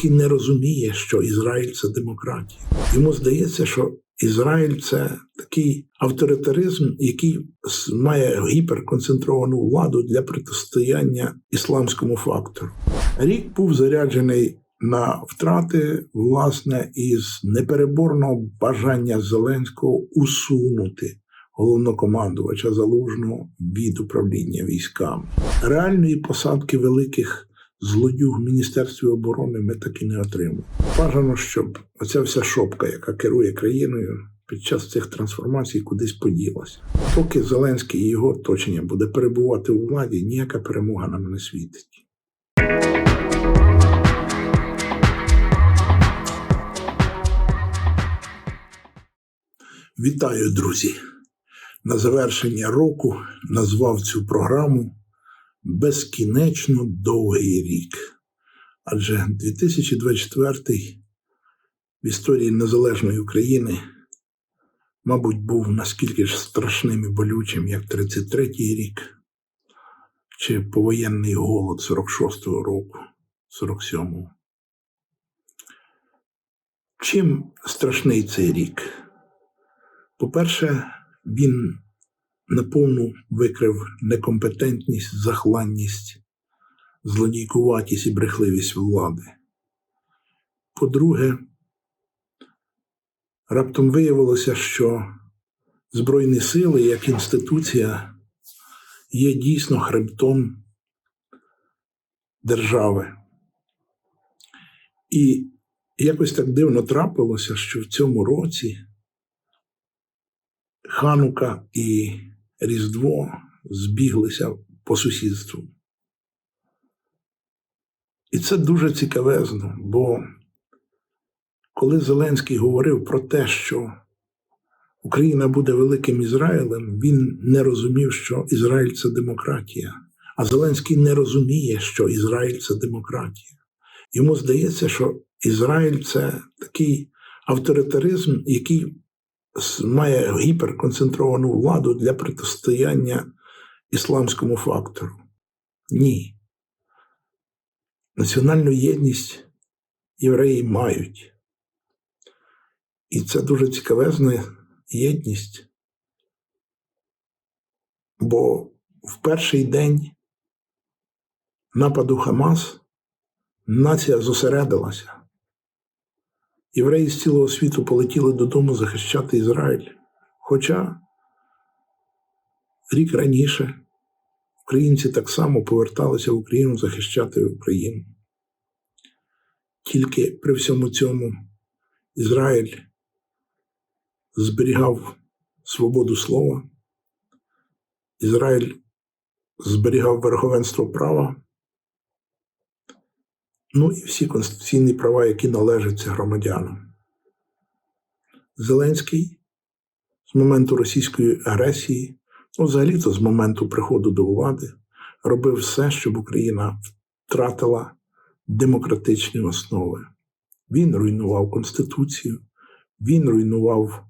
Зеленський не розуміє, що Ізраїль це демократія. Йому здається, що Ізраїль це такий авторитаризм, який має гіперконцентровану владу для протистояння ісламському фактору. Рік був заряджений на втрати, власне, із непереборного бажання Зеленського усунути головнокомандувача залужного від управління військами. Реальної посадки великих злодюг в Міністерстві оборони ми так і не отримали. Бажано, щоб оця вся шопка, яка керує країною під час цих трансформацій, кудись поділася. Поки Зеленський і його оточення буде перебувати у владі, ніяка перемога нам не світить. Вітаю, друзі! На завершення року назвав цю програму Безкінечно довгий рік. Адже 2024 в історії незалежної України, мабуть, був наскільки ж страшним і болючим, як 33-й рік, чи повоєнний голод 46-го року, 47-го. Чим страшний цей рік? По-перше, він наповну викрив некомпетентність, захланність, злодійкуватість і брехливість влади. По-друге, раптом виявилося, що Збройні сили як інституція є дійсно хребтом держави. І якось так дивно трапилося, що в цьому році Ханука і Різдво збіглися по сусідству. І це дуже цікавезно, бо коли Зеленський говорив про те, що Україна буде великим Ізраїлем, він не розумів, що Ізраїль це демократія. А Зеленський не розуміє, що Ізраїль це демократія. Йому здається, що Ізраїль це такий авторитаризм, який має гіперконцентровану владу для протистояння ісламському фактору. Ні. Національну єдність євреї мають. І це дуже цікавезна єдність. Бо в перший день нападу Хамас нація зосередилася. Євреї з цілого світу полетіли додому захищати Ізраїль. Хоча рік раніше українці так само поверталися в Україну захищати Україну. Тільки при всьому цьому Ізраїль зберігав свободу слова, Ізраїль зберігав верховенство права, ну і всі конституційні права, які належаться громадянам. Зеленський з моменту російської агресії, ну, взагалі-то з моменту приходу до влади, робив все, щоб Україна втратила демократичні основи. Він руйнував Конституцію, він руйнував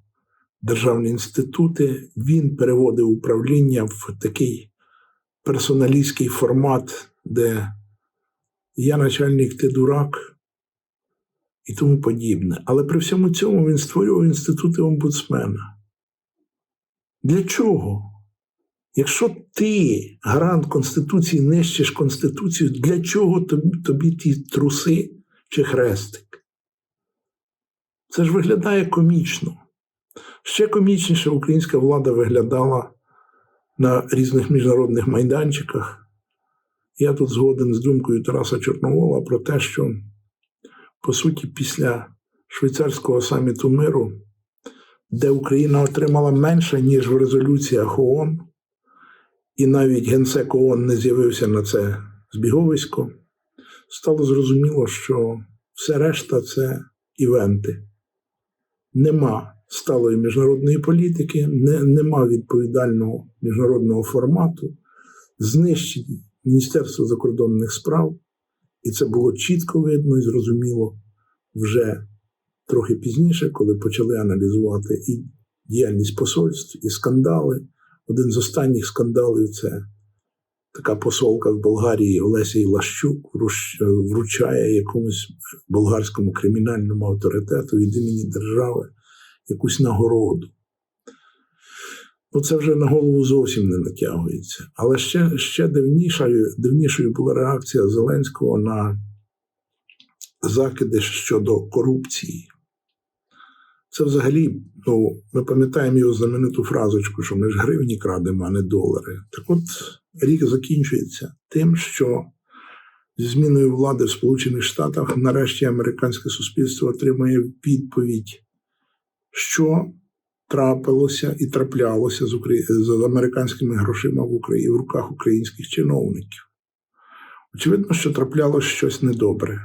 державні інститути, він переводив управління в такий персоналістський формат, де я начальник, ти дурак і тому подібне. Але при всьому цьому він створював інститути омбудсмена. Для чого? Якщо ти, гарант Конституції, нищиш Конституцію, для чого тобі, тобі ті труси чи хрестик? Це ж виглядає комічно. Ще комічніше українська влада виглядала на різних міжнародних майданчиках. Я тут згоден з думкою Тараса Чорновола про те, що, по суті, після швейцарського саміту миру, де Україна отримала менше, ніж в резолюціях ООН, і навіть генсек ООН не з'явився на це збіговисько, стало зрозуміло, що все решта це івенти. Нема сталої міжнародної політики, не, нема відповідального міжнародного формату, знищені Міністерство закордонних справ, і це було чітко видно і зрозуміло вже трохи пізніше, коли почали аналізувати і діяльність посольств, і скандали. Один з останніх скандалів це така посолка в Болгарії Олеся Ілащук вручає якомусь болгарському кримінальному авторитету від імені держави якусь нагороду. Ну, це вже на голову зовсім не натягується. Але ще, ще дивнішою, дивнішою була реакція Зеленського на закиди щодо корупції. Це взагалі, ну, ми пам'ятаємо його знамениту фразочку, що ми ж гривні крадемо, а не долари. Так от рік закінчується тим, що зі зміною влади в Сполучених Штатах нарешті американське суспільство отримує відповідь, що трапилося і траплялося з, Украї... з американськими грошима в Україні в руках українських чиновників. Очевидно, що траплялося щось недобре.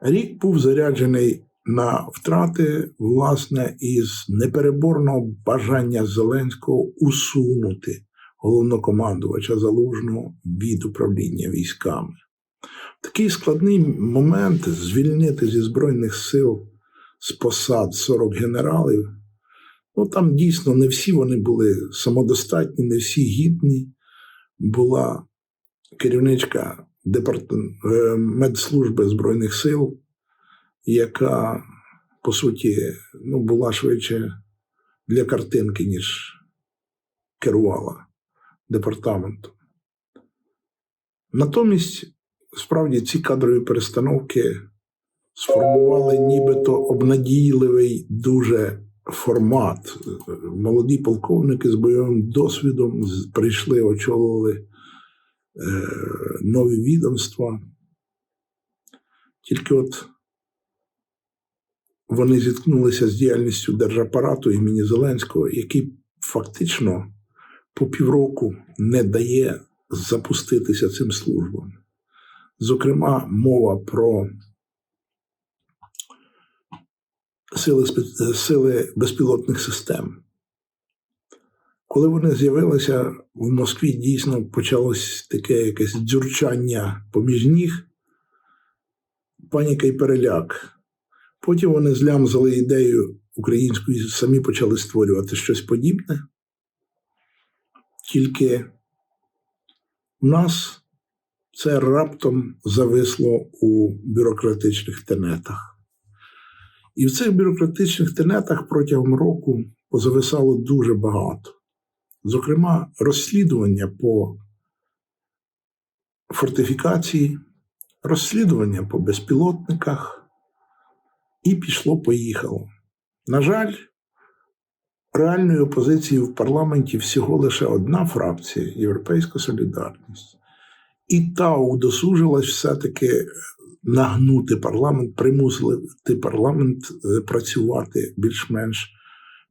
Рік був заряджений на втрати, власне, із непереборного бажання Зеленського усунути головнокомандувача залужного від управління військами. Такий складний момент звільнити зі Збройних сил з посад 40 генералів. Ну там дійсно не всі вони були самодостатні, не всі гідні. Була керівничка департ... е, медслужби Збройних сил, яка, по суті, ну, була швидше для картинки, ніж керувала департаментом. Натомість, справді, ці кадрові перестановки сформували нібито обнадійливий дуже формат. Молоді полковники з бойовим досвідом прийшли, очолили е, нові відомства. Тільки от вони зіткнулися з діяльністю держапарату імені Зеленського, який фактично по півроку не дає запуститися цим службам. Зокрема, мова про сили, сили безпілотних систем. Коли вони з'явилися в Москві, дійсно почалось таке якесь дзюрчання поміж ніг, паніка і переляк. Потім вони злямзали ідею українську і самі почали створювати щось подібне. Тільки в нас це раптом зависло у бюрократичних тенетах. І в цих бюрократичних тенетах протягом року позависало дуже багато. Зокрема, розслідування по фортифікації, розслідування по безпілотниках, і пішло-поїхало. На жаль, реальної опозиції в парламенті всього лише одна фракція Європейська Солідарність. І та удосужилась все-таки нагнути парламент, примусити парламент е, працювати більш-менш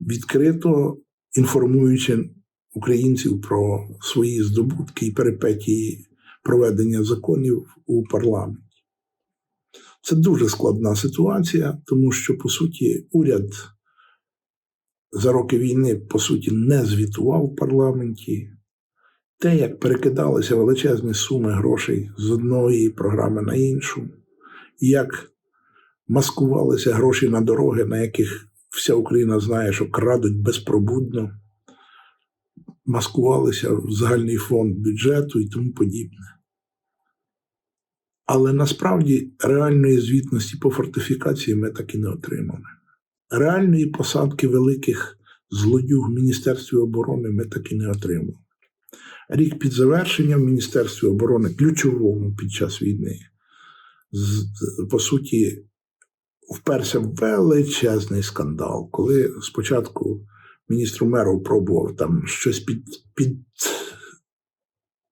відкрито, інформуючи українців про свої здобутки і перипетії проведення законів у парламенті. Це дуже складна ситуація, тому що, по суті, уряд за роки війни, по суті, не звітував в парламенті. Те, як перекидалися величезні суми грошей з одної програми на іншу, як маскувалися гроші на дороги, на яких вся Україна знає, що крадуть безпробудно, маскувалися в загальний фонд бюджету і тому подібне. Але насправді реальної звітності по фортифікації ми так і не отримали. Реальної посадки великих злодюг в Міністерстві оборони ми так і не отримали. Рік під завершенням в Міністерстві оборони, ключовому під час війни, по суті, вперся величезний скандал, коли спочатку міністр Меров пробував там щось під, під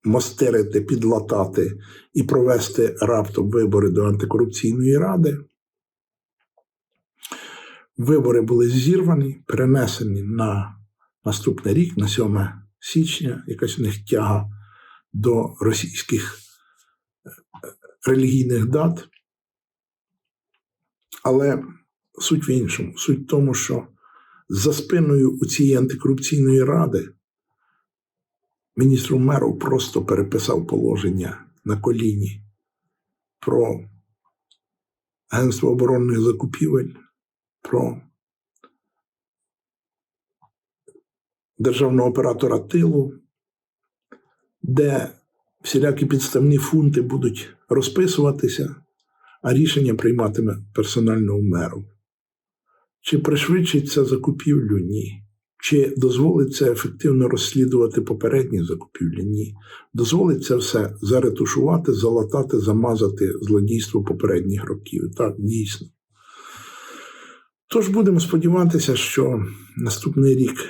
мостерити, підлатати і провести раптом вибори до антикорупційної ради. Вибори були зірвані, перенесені на наступний рік, на 7 січня, якась у них тяга до російських е, релігійних дат. Але суть в іншому. Суть в тому, що за спиною у цієї антикорупційної ради міністр Умеров просто переписав положення на коліні про Агентство оборонних закупівель, про державного оператора тилу, де всілякі підставні фунти будуть розписуватися, а рішення прийматиме персонально у меру. Чи пришвидшиться закупівлю? Ні. Чи дозволить це ефективно розслідувати попередні закупівлі? Ні. Дозволить це все заретушувати, залатати, замазати злодійство попередніх років. Так, дійсно. Тож будемо сподіватися, що наступний рік,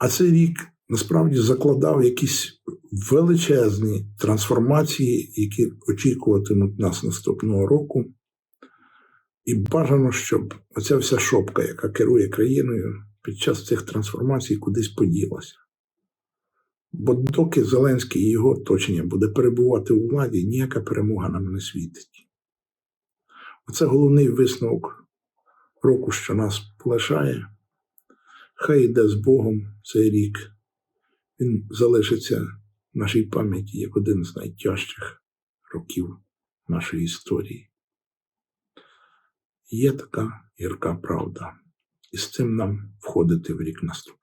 а цей рік насправді закладав якісь величезні трансформації, які очікуватимуть нас наступного року. І бажано, щоб оця вся шопка, яка керує країною, під час цих трансформацій кудись поділася. Бо доки Зеленський і його оточення буде перебувати у владі, ніяка перемога нам не світить. Оце головний висновок року, що нас полишає. Хай йде з Богом цей рік. Він залишиться в нашій пам'яті як один з найтяжчих років нашої історії. Є така гірка правда, і з цим нам входити в рік наступний.